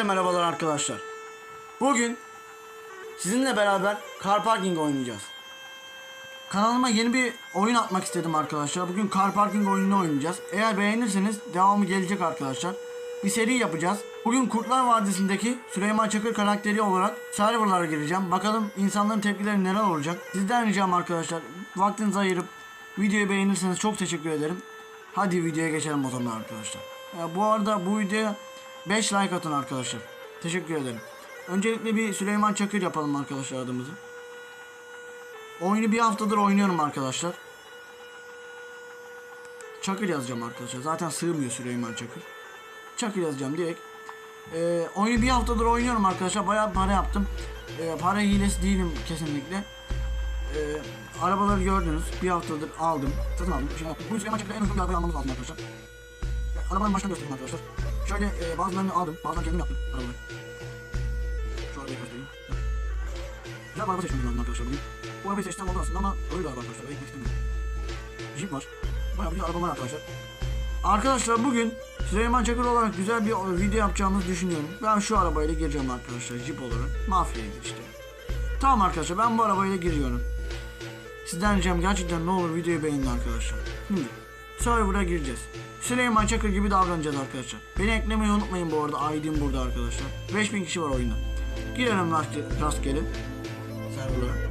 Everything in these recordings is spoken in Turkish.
Herkese merhabalar arkadaşlar. Bugün sizinle beraber Car Parking oynayacağız. Kanalıma yeni bir oyun atmak istedim arkadaşlar. Bugün Car Parking oyununu oynayacağız. Eğer beğenirseniz devamı gelecek arkadaşlar. Bir seri yapacağız. Bugün Kurtlar Vadisi'ndeki Süleyman Çakır karakteri olarak serverlara gireceğim. Bakalım insanların tepkileri neler olacak. Sizden ricam arkadaşlar vaktinizi ayırıp videoyu beğenirseniz çok teşekkür ederim. Hadi videoya geçelim o zaman arkadaşlar. Ya bu arada bu videoya 5 like atın arkadaşlar. Teşekkür ederim. Öncelikle bir Süleyman Çakır yapalım arkadaşlar adımızı. Oyunu bir haftadır oynuyorum arkadaşlar. Çakır yazacağım arkadaşlar. Zaten sığmıyor Süleyman Çakır. Çakır yazacağım direkt. Ee, oyunu bir haftadır oynuyorum arkadaşlar. Bayağı para yaptım. Ee, para hilesi değilim kesinlikle. Ee, arabaları gördünüz. Bir haftadır aldım. Satın aldım. Şey yaptım. Bu Süleyman Çakır'da en uygun bir arabayı almamız lazım arkadaşlar. Ee, arabanın başına göstereyim arkadaşlar. Şöyle e, bazılarını aldım. Bazılarını kendim yaptım. Arabayı. Şu arabayı göstereyim. Güzel bir araba seçmem lazım arkadaşlar bugün. Bu arabayı seçtim oldu aslında ama öyle bir araba arkadaşlar. Ben gitmek. Jeep var. Bayağı bir araba var arkadaşlar. Arkadaşlar bugün Süleyman Çakır olarak güzel bir video yapacağımızı düşünüyorum. Ben şu arabayla gireceğim arkadaşlar Jeep olarak. Mafya'ya işte. Tamam arkadaşlar ben bu arabayla giriyorum. Sizden ricam gerçekten ne olur videoyu beğenin arkadaşlar. Şimdi server'a gireceğiz. Süleyman Çakır gibi davranacağız arkadaşlar. Beni eklemeyi unutmayın bu arada. ID'm burada arkadaşlar. 5000 kişi var oyunda. Girelim rastgele. Server'a.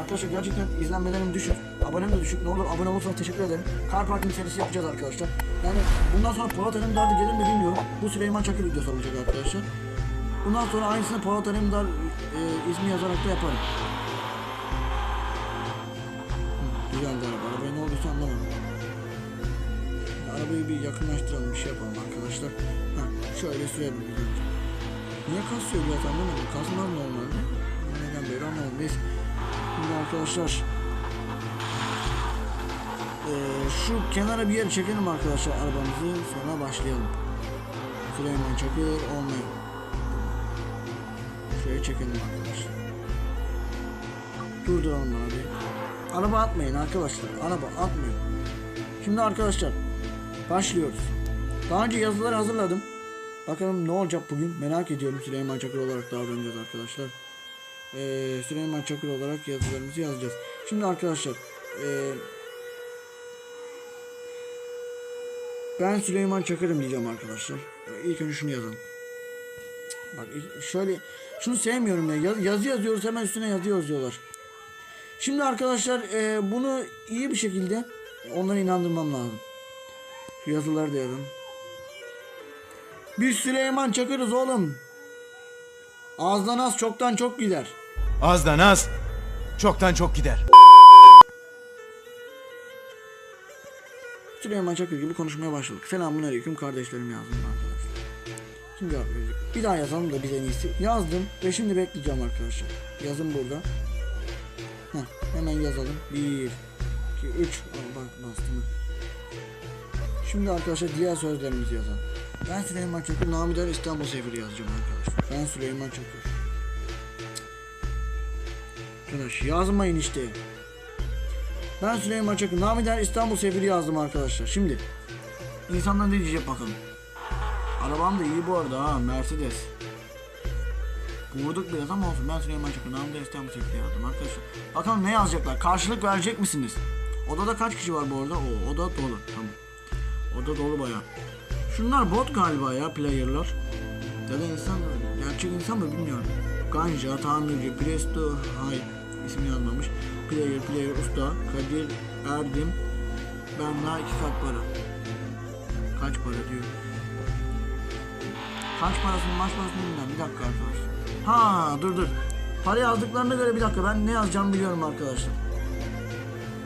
Arkadaşlar gerçekten izlenmelerim düşük. Abonem de düşük. Ne olur abone olursanız teşekkür ederim. Car Parking serisi yapacağız arkadaşlar. Yani bundan sonra Polat Alemdar da gelir mi bilmiyorum. Bu Süleyman Çakır videosu olacak arkadaşlar. Bundan sonra aynısını Polat Alemdar e, ismi yazarak da yaparım. Hı, Güzeldi araba. Arabaya ne olduysa anlamadım. Arabayı bir yakınlaştıralım. Bir şey yapalım arkadaşlar. Ha, şöyle sürelim güzelce. Niye kasıyor biraz anlamadım. Kasmaz normalde. Neden böyle anlamadım. Neyse. Şimdi arkadaşlar eee, şu kenara bir yer çekelim arkadaşlar arabamızı sonra başlayalım. Süleyman Çakır olmuyor. Şuraya çekelim arkadaşlar. Durduralım arabayı. Araba atmayın arkadaşlar. Araba atmayın. Şimdi arkadaşlar başlıyoruz. Daha önce yazıları hazırladım. Bakalım ne olacak bugün merak ediyorum Süleyman Çakır olarak davranacağız arkadaşlar. Ee, Süleyman Çakır olarak yazılarımızı yazacağız. Şimdi arkadaşlar ee, ben Süleyman Çakır'ım diyeceğim arkadaşlar. Ee, İlk önce şunu yazalım. Bak şöyle şunu sevmiyorum ya. Yaz- yazı yazıyoruz hemen üstüne yazı yazıyorlar. Şimdi arkadaşlar ee, bunu iyi bir şekilde onları inandırmam lazım. Yazıları da yazın. Biz Süleyman Çakır'ız oğlum. Azdan az çoktan çok gider. Azdan az, çoktan çok gider. Süleyman Çakır gibi konuşmaya başladık. Selamun aleyküm kardeşlerim yazdım arkadaşlar. Şimdi cevap verecek. Bir daha yazalım da biz en iyisi. Yazdım ve şimdi bekleyeceğim arkadaşlar. Yazın burada. Heh, hemen yazalım. 1, 2, 3. Bak bastım. Şimdi arkadaşlar diğer sözlerimizi yazalım. Ben Süleyman Çakır, Namidar İstanbul Sefiri yazacağım arkadaşlar. Ben Süleyman Çakır. Arkadaş yazmayın işte. Ben Süleyman Çakır. Namidar İstanbul Sefiri yazdım arkadaşlar. Şimdi insanlar ne diyecek bakalım. Arabam da iyi bu arada ha Mercedes. Vurduk biraz ama olsun. Ben Süleyman Çakır. Namidar İstanbul Sefiri yazdım arkadaşlar. Bakalım ne yazacaklar? Karşılık verecek misiniz? Odada kaç kişi var bu arada? O oda dolu. Tamam. Oda dolu baya. Şunlar bot galiba ya player'lar. Ya da insan gerçek insan mı bilmiyorum. Ganja, tamirci, Presto, hayır isim yazmamış. Player, player, usta, Kadir, Erdim, Benla iki kat para. Kaç para diyor. Kaç parasını maç parasını bilmem. Bir dakika arkadaşlar. Ha dur dur. Para yazdıklarına göre bir dakika ben ne yazacağımı biliyorum arkadaşlar.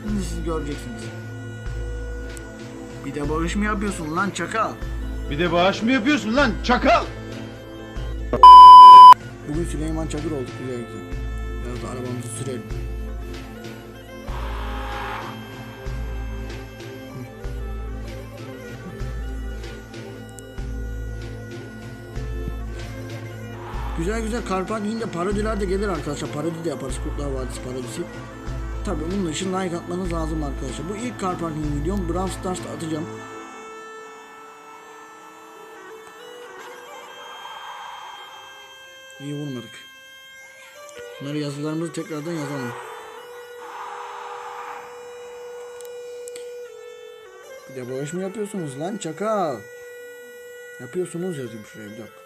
Şimdi siz göreceksiniz. Bir de barış mı yapıyorsun lan çakal? Bir de bağış mı yapıyorsun lan çakal? Bugün Süleyman Çakır olduk güzel güzel. Biraz da arabamızı sürelim. Güzel güzel Karpanya'nın parodiler de gelir arkadaşlar. Parodi de yaparız. Kurtlar Vadisi parodisi. Tabii bunun için like atmanız lazım arkadaşlar. Bu ilk Karpanya videom. Brawl Stars'ta atacağım. İyi vurmadık. Bunları yazılarımızı tekrardan yazalım. Bir de bağış mı yapıyorsunuz lan çakal? Yapıyorsunuz yazayım şuraya bir dakika.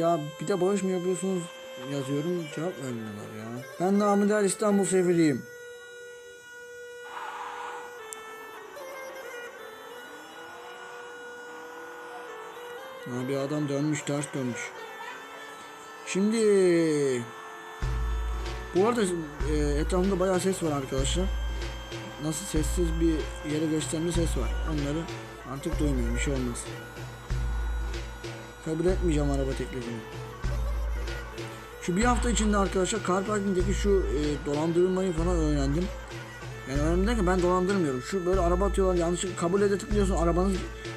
Ya bir de bağış mı yapıyorsunuz yazıyorum cevap vermiyorlar ya. Ben Namıder İstanbul Seviliyim. Ha, bir adam dönmüş ters dönmüş. Şimdi bu arada e, etrafımda bayağı ses var arkadaşlar. Nasıl sessiz bir yere geçtiğimde ses var. Onları artık duymuyorum. Bir şey olmaz. Kabul etmeyeceğim araba teklifini. Şu bir hafta içinde arkadaşlar car parking'deki şu e, dolandırılmayı falan öğrendim. Yani öğrendim derken ben dolandırmıyorum. Şu böyle araba atıyorlar yanlışlıkla kabul ede tıklıyorsun arabanız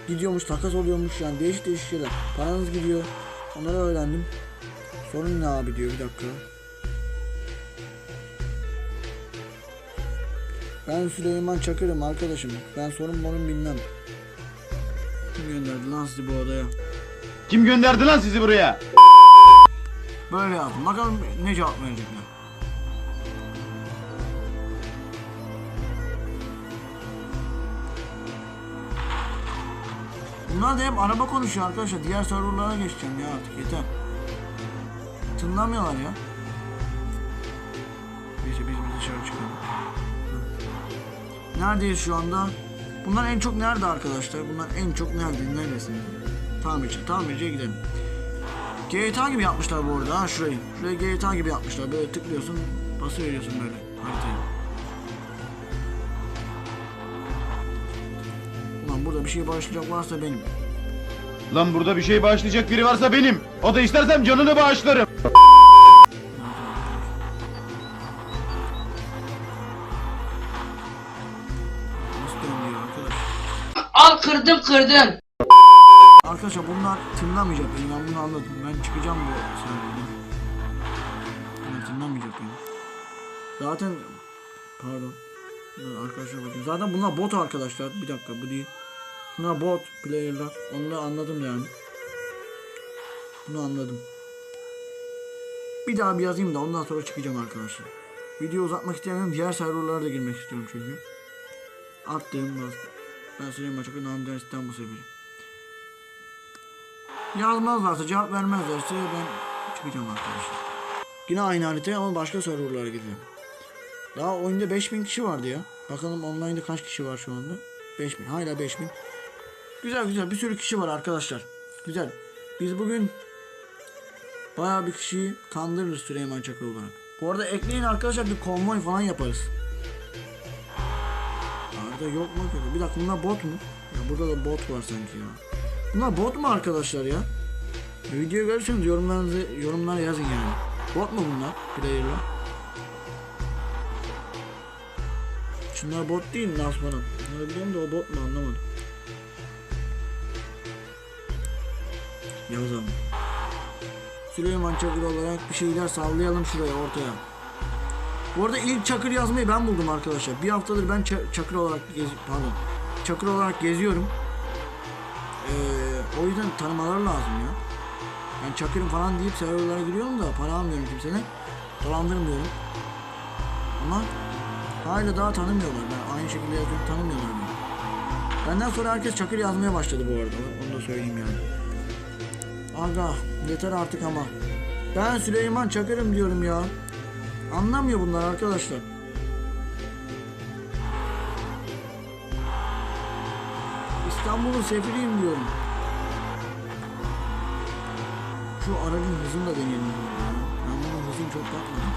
gidiyormuş takas oluyormuş yani değişik değişik şeyler. Paranız gidiyor. Onları öğrendim. Sorun ne abi diyor bir dakika. Ben Süleyman Çakır'ım arkadaşım. Ben sorun morun bilmem. Kim gönderdi lan sizi bu odaya? Kim gönderdi lan sizi buraya? Böyle yazdım. Bakalım ne cevap verecekler. Bunlar da hep araba konuşuyor arkadaşlar. Diğer serverlara geçeceğim ya artık yeter. Tınlamıyorlar ya. Neyse biz bir dışarı çıkalım. Neredeyiz şu anda? Bunlar en çok nerede arkadaşlar? Bunlar en çok nerede? Neresinde? Tamirci. Tamirciye gidelim. GTA gibi yapmışlar bu arada ha şurayı. Şurayı GTA gibi yapmışlar. Böyle tıklıyorsun, pası veriyorsun böyle haritayı. Ulan burada bir şey başlayacak varsa benim. Lan burada bir şey bağışlayacak biri varsa benim. O da istersem canını bağışlarım. Al kırdım kırdım. Arkadaşlar bunlar tınlamayacak beni ben bunu anladım. Ben çıkacağım bu serverden. Bunlar tınlamayacak beni. Zaten pardon. Arkadaşlar bakın. Zaten bunlar bot arkadaşlar. Bir dakika bu değil. Bunlar bot player'lar. Onu anladım yani. Bunu anladım. Bir daha bir yazayım da ondan sonra çıkacağım arkadaşlar. Video uzatmak istemiyorum. Diğer serverlara da girmek istiyorum çünkü. Attım bastım. Ben Süleyman Çakır Namden İstanbul seviyorum. Yazmazlarsa cevap vermezlerse ben çıkacağım arkadaşlar. Yine aynı haritaya ama başka serverlara gideceğim. Daha oyunda 5000 kişi vardı ya. Bakalım online'da kaç kişi var şu anda? 5000. Hala 5000. Güzel güzel bir sürü kişi var arkadaşlar. Güzel. Biz bugün bayağı bir kişiyi kandırırız Süleyman Çakır olarak. Bu arada ekleyin arkadaşlar bir konvoy falan yaparız. Arada yok mu? Bir dakika bunlar bot mu? Ya burada da bot var sanki ya. Bunlar bot mu arkadaşlar ya? Videoyu görürseniz yorumlarınızı yorumlara yazın yani. Bot mu bunlar? Player'lar. Şunlar bot değil mi Nasman'ın? Bunları biliyorum da o bot mu anlamadım. Yazalım. Süleyman Çakır olarak bir şeyler sallayalım şuraya ortaya. Bu arada ilk Çakır yazmayı ben buldum arkadaşlar. Bir haftadır ben Ça- Çakır olarak gez pardon. Çakır olarak geziyorum. Ee, o yüzden tanımaları lazım ya. Ben Çakır'ım falan deyip serverlara giriyorum da para almıyorum kimsene. Dolandırmıyorum. Ama hala daha tanımıyorlar. Ben aynı şekilde yazıyorum tanımıyorlar beni. Benden sonra herkes Çakır yazmaya başladı bu arada. Onu da söyleyeyim yani. Aga yeter artık ama. Ben Süleyman Çakır'ım diyorum ya. Anlamıyor bunlar arkadaşlar. İstanbul'un sefiriyim diyorum. Şu aracın hızını da deneyelim. ya. Ben bunun hızını çok bakmadım.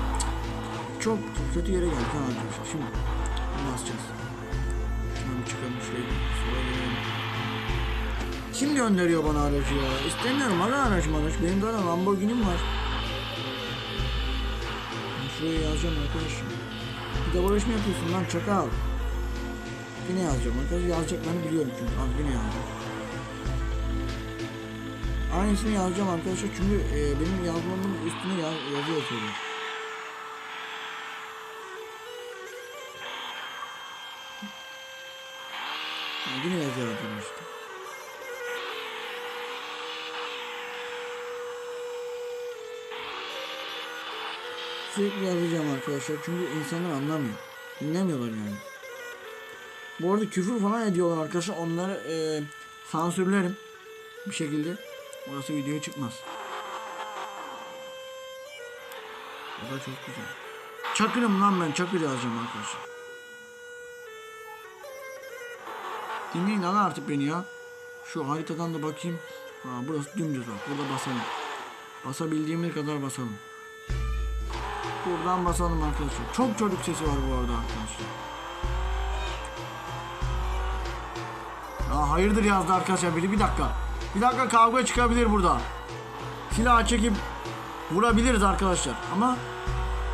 Çok kötü yere geldik ha arkadaşlar. Şimdi basacağız. Şuradan bir çıkalım şuraya sola gelelim. Kim gönderiyor bana aracı ya? İstemiyorum ara araç araç. Benim de Lamborghini'm var. Şuraya yazacağım arkadaşım. Bir de barış mı yapıyorsun lan çakal? Yine yazacağım arkadaşlar. Yazacaklarını biliyorum çünkü. Al yine yazacağım. Aynısını yazacağım arkadaşlar çünkü e, benim yazmamın üstüne ya, yazı yazıyorum. Yine yazıyor adam işte. Sürekli yazacağım arkadaşlar çünkü insanlar anlamıyor. Dinlemiyorlar yani. Bu arada küfür falan ediyorlar arkadaşlar. Onları e, sansürlerim. Bir şekilde. Orası videoya çıkmaz. O da çok güzel. Çakırım lan ben çakır yazacağım arkadaşlar. Dinleyin lan artık beni ya. Şu haritadan da bakayım. Ha, burası dümdüz bak. Burada basalım. Basabildiğimiz kadar basalım. Buradan basalım arkadaşlar. Çok çocuk sesi var bu arada arkadaşlar. Ya hayırdır yazdı arkadaşlar biri. Bir dakika. Bir dakika kavga çıkabilir burada. Silah çekip vurabiliriz arkadaşlar. Ama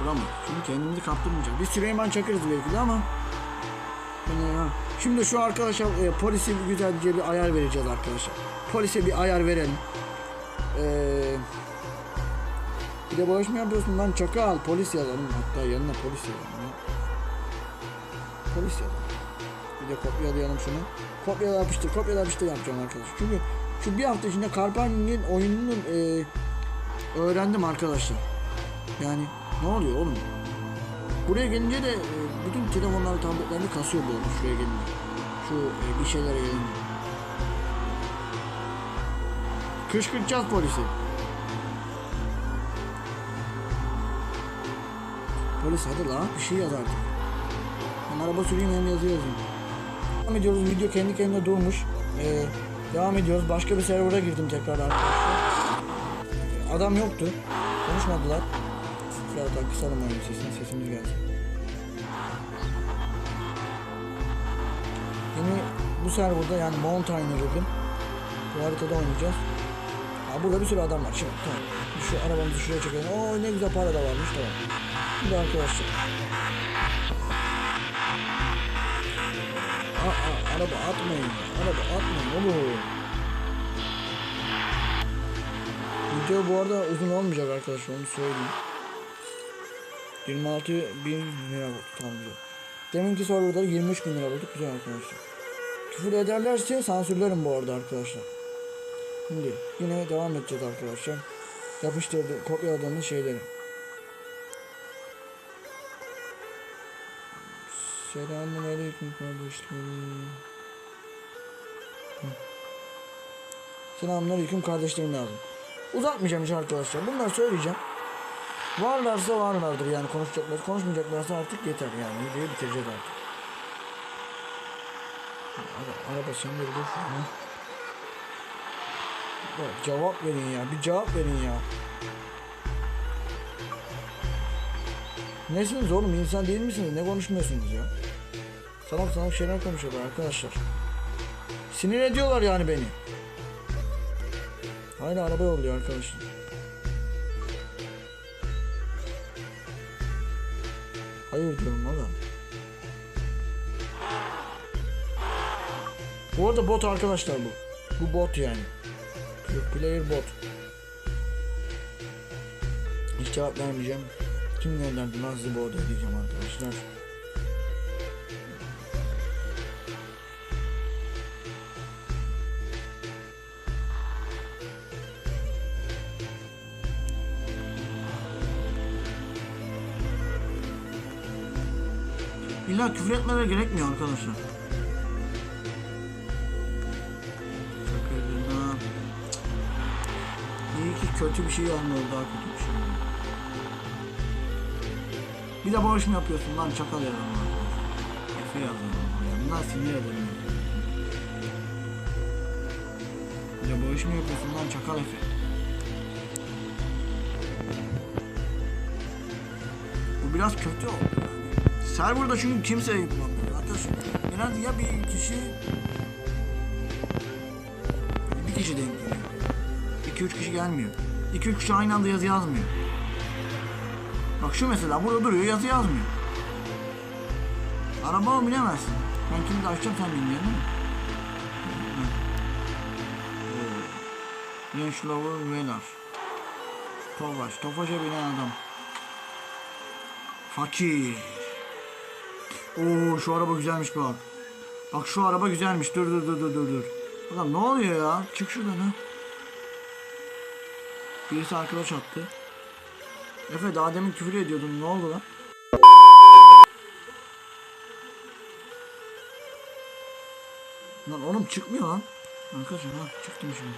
vuramayız. Çünkü kendimizi kaptırmayacağız. Biz Süleyman Çakır'ız belki de ama ha. Şimdi şu arkadaşlar e, polise bir güzelce bir ayar vereceğiz arkadaşlar. Polise bir ayar verelim. Eee bir de bağış mı yapıyorsun lan çakal polis yazalım hatta yanına polis yazalım ya. Polis yazalım. Bir de kopyalayalım şunu. Kopyala yapıştır kopyala yapıştır yapacağım arkadaşlar. Çünkü şu bir hafta içinde Karpani'nin oyununun e, öğrendim arkadaşlar. Yani ne oluyor oğlum? Buraya gelince de e, bütün telefonlar tabletlerini kasıyor bu arada şuraya gelince. Şu e, bir şeylere gelince. Kışkırtacağız polisi. Polis hadi la bir şey yaz artık. Hem araba süreyim hem yazı yazayım. Devam ediyoruz video kendi kendine durmuş. Ee, devam ediyoruz. Başka bir server'a girdim tekrar arkadaşlar. Adam yoktu. Konuşmadılar. Zaten kısalım oyun sesini. Sesimiz gelsin. Yine bu serverda yani Mountaine'ı dedim. Bu haritada oynayacağız. Ha burada bir sürü adam var. Şimdi tamam. Şu arabamızı şuraya çekelim. Oo ne güzel para da varmış tamam. Şimdi arkadaşlar. Araba atmayın. Araba atmayın oğlum. Video bu arada uzun olmayacak arkadaşlar onu söyleyeyim. 26 bin lira tamam güzel. Deminki serverda 23 bin lira oldu güzel arkadaşlar. Küfür ederlerse sansürlerim bu arada arkadaşlar. Şimdi yine devam edeceğiz arkadaşlar. Yapıştırdı, kopyaladığımız şeyleri. Selamun aleyküm kardeşlerim. Hı. Selamun aleyküm kardeşlerim lazım. Uzatmayacağım hiç arkadaşlar. Bunları söyleyeceğim. Varlarsa varlardır yani konuşacaklar. Konuşmayacaklarsa artık yeter yani. Videoyu bitireceğiz artık. Ara, araba de dur şuna. Bak, cevap verin ya. Bir cevap verin ya. Nesiniz oğlum? İnsan değil misiniz? Ne konuşmuyorsunuz ya? Salak salak şeyler konuşuyorlar arkadaşlar. Sinir ediyorlar yani beni. Hala araba yolluyor arkadaşlar. Hayır diyorum valla. Bu arada bot arkadaşlar bu. Bu bot yani. Player bot. Hiç cevap vermeyeceğim. Kim gönderdi bu odaya diyeceğim arkadaşlar. İlla küfür etmeleri gerekmiyor arkadaşlar. İyi ki kötü bir şey olmadı daha kötü bir şey. Bir de bağış mı yapıyorsun lan çakal arkadaşlar. Efe yazalım. Ya bunlar sinir ederim. Bir de bağış mı yapıyorsun lan çakal Efe. Bu biraz kötü oldu. Serverda çünkü kimse yapamıyor. Zaten şu- genelde ya bir kişi bir kişi denk geliyor. 2-3 kişi gelmiyor. 2-3 kişi aynı anda yazı yazmıyor. Bak şu mesela burada duruyor yazı yazmıyor. Arabama binemezsin. Ben şimdi açacağım sen dinleyen değil mi? Genç Lover Velar. Tofaş. Tofaş'a binen adam. Fakir. Oo şu araba güzelmiş bak. Bak şu araba güzelmiş. Dur dur dur dur dur dur. Ne oluyor ya? Çık şuradan ha. Birisi arkadaş attı. Efe daha demin küfür ediyordun. Ne oldu lan? Lan oğlum çıkmıyor lan. Arkadaşlar ha çıktım şimdi.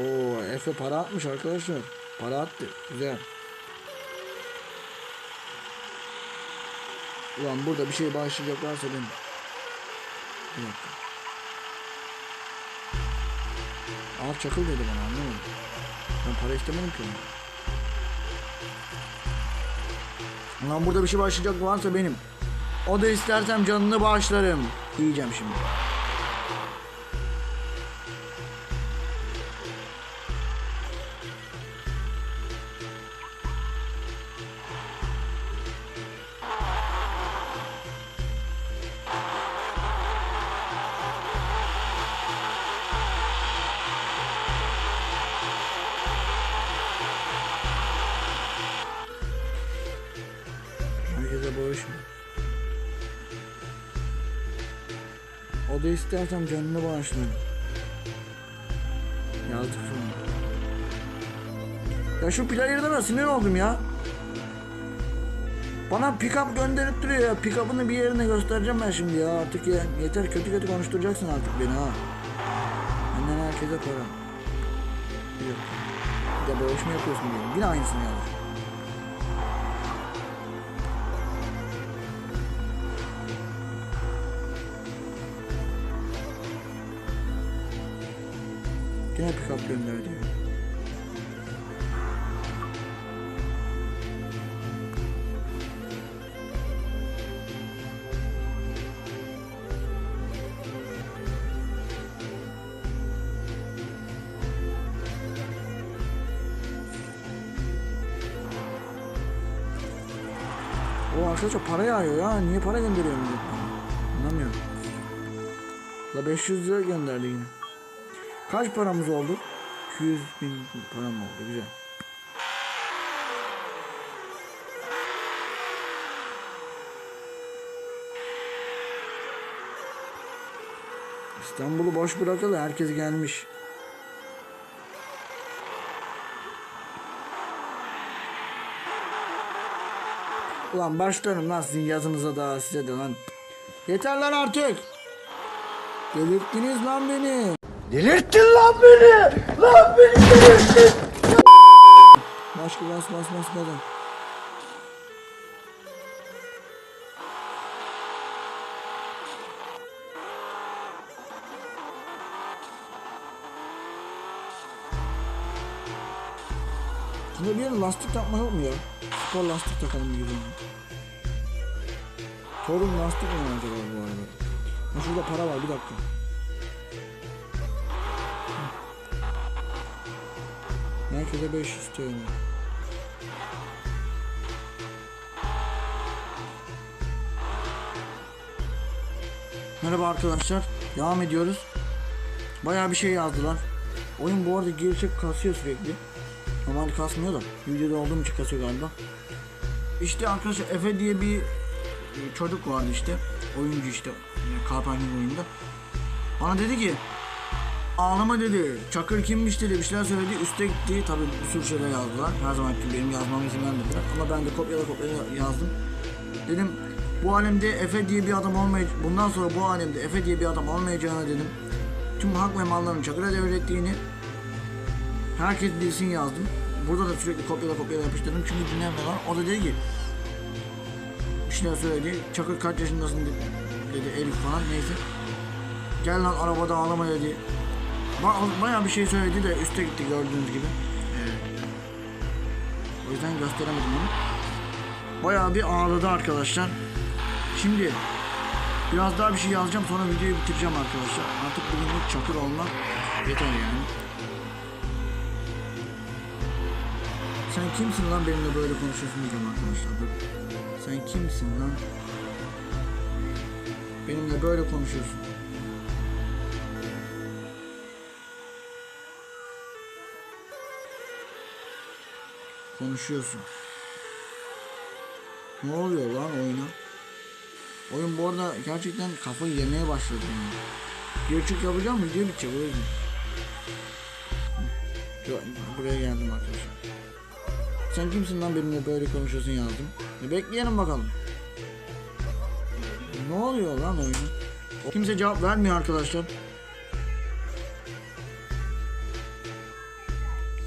Oo Efe para atmış arkadaşlar. Para attı. Güzel. Ulan burada bir şey başlayacaklarsa benim. Bir dakika. Ağır çakıl dedi bana anlamadım. Ben para istemedim ki ona. Ulan burada bir şey başlayacak varsa benim. O da istersem canını bağışlarım. Diyeceğim şimdi. Bağışma. O da istersem canını bağışlarım. Yazdık sonra. Ya şu player'da da sinir oldum ya. Bana pick-up gönderip duruyor ya. Pick-up'ını bir yerine göstereceğim ben şimdi ya. Artık ya. Yeter kötü kötü konuşturacaksın artık beni ha. Benden herkese para. Yok. Bir de bağış mı yapıyorsun diyorum. Yine aynısını yapar. Gene pick-up gönder diyor. O arkadaşlar para yağıyor ya. Niye para gönderiyor millet bana? Anlamıyorum. La 500 lira gönderdi yine. Kaç paramız oldu? 200 bin param oldu. Güzel. İstanbul'u boş bırakalı herkes gelmiş. Ulan başlarım lan sizin yazınıza da size de lan. Yeter lan artık. Delirttiniz lan beni. Delirttin lan beni! Lan beni delirttin! Başka bas bas bas gaza. Şurada bir lastik takma yok mu ya? Spor lastik takalım bir güzel. Torun lastik mi acaba bu arada? Ha şurada para var bir dakika. Merkeze 500 TL. Merhaba arkadaşlar. Devam ediyoruz. Bayağı bir şey yazdılar. Oyun bu arada girecek kasıyor sürekli. Normalde kasmıyor da. Videoda olduğum için kasıyor galiba. İşte arkadaşlar Efe diye bir e, çocuk vardı işte. Oyuncu işte. Carpenter oyunda. Bana dedi ki Ağlama dedi. Çakır kimmiş dedi. Bir şeyler söyledi. Üste gitti. Tabii bir sürü şeyler yazdılar. Her zaman gibi benim yazmama izin vermediler. Ama ben de kopyala kopyala yazdım. Dedim bu alemde Efe diye bir adam olmay bundan sonra bu alemde Efe diye bir adam olmayacağına dedim. Tüm hak ve malların Çakır'a devrettiğini herkes bilsin yazdım. Burada da sürekli kopyala kopyala yapıştırdım çünkü dinlemiyorlar. O da dedi ki bir şeyler söyledi. Çakır kaç yaşındasın dedi Elif falan neyse. Gel lan arabada ağlama dedi. Ba- bayağı bir şey söyledi de üste gitti gördüğünüz gibi. Evet. O yüzden gösteremedim onu. Bayağı bir ağladı arkadaşlar. Şimdi biraz daha bir şey yazacağım sonra videoyu bitireceğim arkadaşlar. Artık bugünlük çakır olmak yeter yani. Sen kimsin lan benimle böyle konuşuyorsun diyeceğim arkadaşlar. Sen kimsin lan? Benimle böyle konuşuyorsun. Konuşuyorsun. Ne oluyor lan oyuna? Oyun bu arada gerçekten kafayı yemeye başladı yani. Geri çık yapacağım video bitecek o yüzden. Buraya geldim arkadaşlar. Sen kimsin lan benimle böyle konuşuyorsun yazdım. E bekleyelim bakalım. Ne oluyor lan oyuna? Kimse cevap vermiyor arkadaşlar.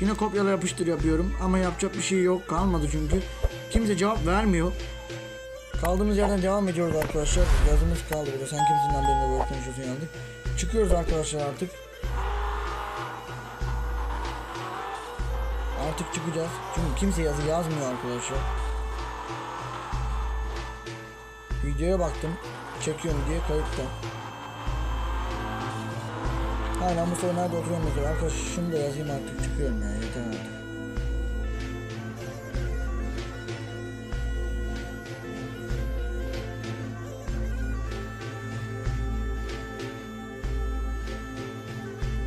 Yine kopyala yapıştır yapıyorum ama yapacak bir şey yok kalmadı çünkü. Kimse cevap vermiyor. Kaldığımız yerden devam ediyoruz arkadaşlar. Yazımız kaldı burada. Sen kimsin lan benimle böyle konuşuyorsun yazdık. Çıkıyoruz arkadaşlar artık. Artık çıkacağız. Çünkü kimse yazı yazmıyor arkadaşlar. Videoya baktım. Çekiyorum diye kayıtta. Hala Mustafa nerede oturuyorum mesela. Arkadaş şunu da yazayım artık çıkıyorum ya yeter artık.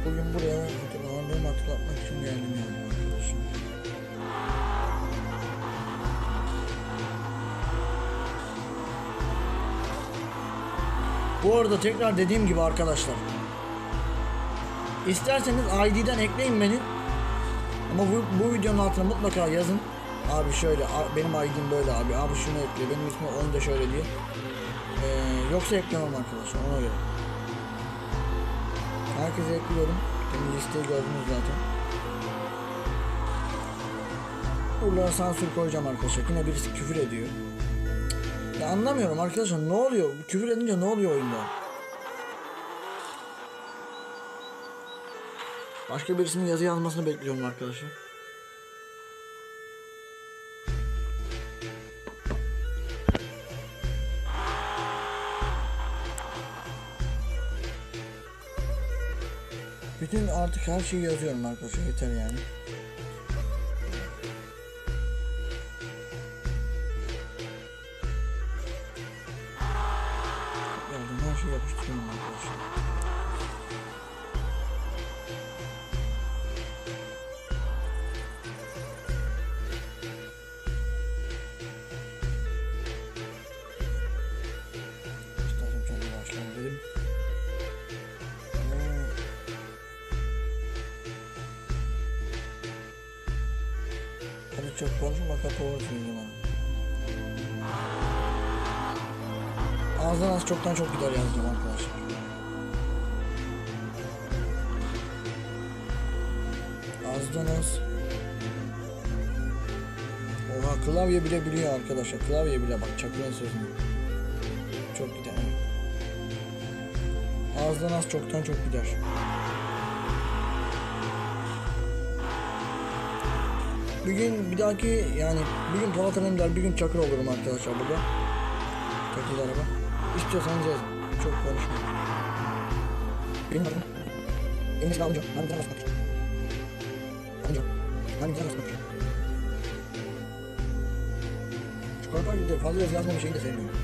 Bugün buraya hatırlamadığımı hatırlatmak için geldim yani arkadaşım. Bu arada tekrar dediğim gibi arkadaşlar. İsterseniz ID'den ekleyin beni. Ama bu, bu videonun altına mutlaka yazın. Abi şöyle, benim ID'm böyle abi. Abi şunu ekle, benim ismim onu da şöyle diye. Ee, yoksa eklemem arkadaşlar, ona göre. Herkese ekliyorum. Benim listeyi gördünüz zaten. Buralara sansür koyacağım arkadaşlar. Yine birisi küfür ediyor. Ya anlamıyorum arkadaşlar ne oluyor? Küfür edince ne oluyor oyunda? Başka birisinin yazı yazmasını bekliyorum arkadaşlar. Bütün artık her şeyi yazıyorum arkadaşlar yeter yani. Çok konuşma kapı olursun zaman. Ağızdan az çoktan çok gider yazdım arkadaşlar. Azdan az. Oha klavye bile biliyor arkadaşlar. Klavye bile bak çakırın sözünü. Çok gider. Ağızdan az çoktan çok gider. Bir gün bir dahaki yani bir gün Polat Alemdar bir gün Çakır olurum arkadaşlar burada. Çakır araba. İstiyorsanız yazın. Çok konuşmayın. Benim adım. Benim ismim amcam. Ben bir tane basmak Amcam. Ben bir tane basmak Şu gibi fazla yazı yazmama şeyini de sevmiyorum.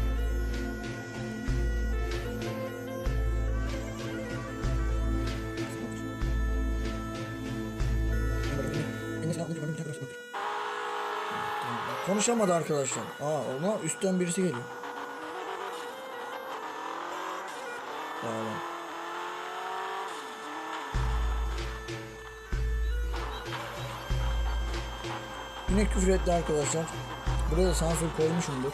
Konuşamadı arkadaşlar. Aa ona üstten birisi geliyor. Sağlam. Yine küfür etti arkadaşlar. Buraya sansür koymuşumdur.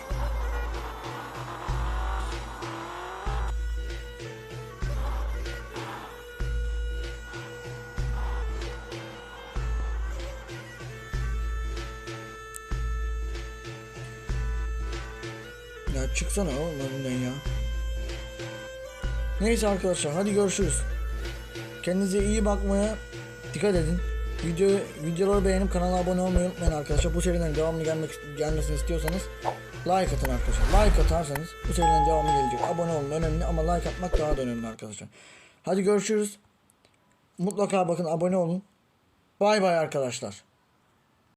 Çıksana önünden ya. Neyse arkadaşlar hadi görüşürüz. Kendinize iyi bakmaya dikkat edin. Video videoları beğenip kanala abone olmayı unutmayın arkadaşlar. Bu seriden devamlı gelmek gelmesini istiyorsanız like atın arkadaşlar. Like atarsanız bu seriden devamlı gelecek. Abone olun önemli ama like atmak daha da önemli arkadaşlar. Hadi görüşürüz. Mutlaka bakın abone olun. Bay bay arkadaşlar.